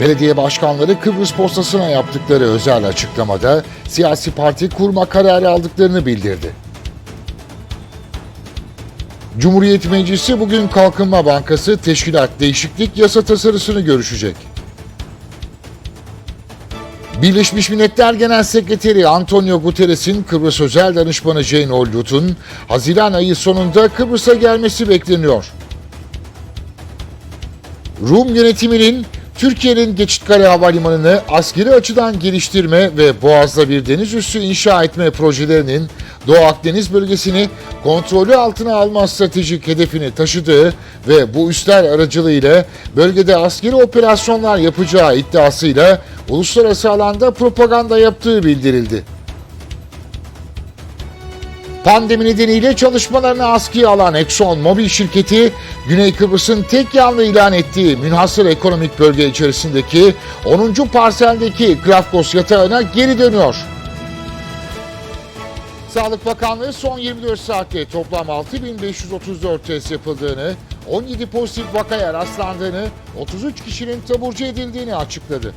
Belediye başkanları Kıbrıs postasına yaptıkları özel açıklamada siyasi parti kurma kararı aldıklarını bildirdi. Cumhuriyet Meclisi bugün Kalkınma Bankası teşkilat değişiklik yasa tasarısını görüşecek. Birleşmiş Milletler Genel Sekreteri Antonio Guterres'in Kıbrıs Özel Danışmanı Jane Oldut'un Haziran ayı sonunda Kıbrıs'a gelmesi bekleniyor. Rum yönetiminin Türkiye'nin Geçitkale Havalimanı'nı askeri açıdan geliştirme ve Boğaz'da bir deniz üssü inşa etme projelerinin Doğu Akdeniz bölgesini kontrolü altına alma stratejik hedefini taşıdığı ve bu üsler aracılığıyla bölgede askeri operasyonlar yapacağı iddiasıyla uluslararası alanda propaganda yaptığı bildirildi. Pandemi nedeniyle çalışmalarını askıya alan Exxon Mobil şirketi, Güney Kıbrıs'ın tek yanlı ilan ettiği münhasır ekonomik bölge içerisindeki 10. parseldeki Grafkos yatağına geri dönüyor. Sağlık Bakanlığı son 24 saatte toplam 6534 test yapıldığını, 17 pozitif vakaya rastlandığını, 33 kişinin taburcu edildiğini açıkladı.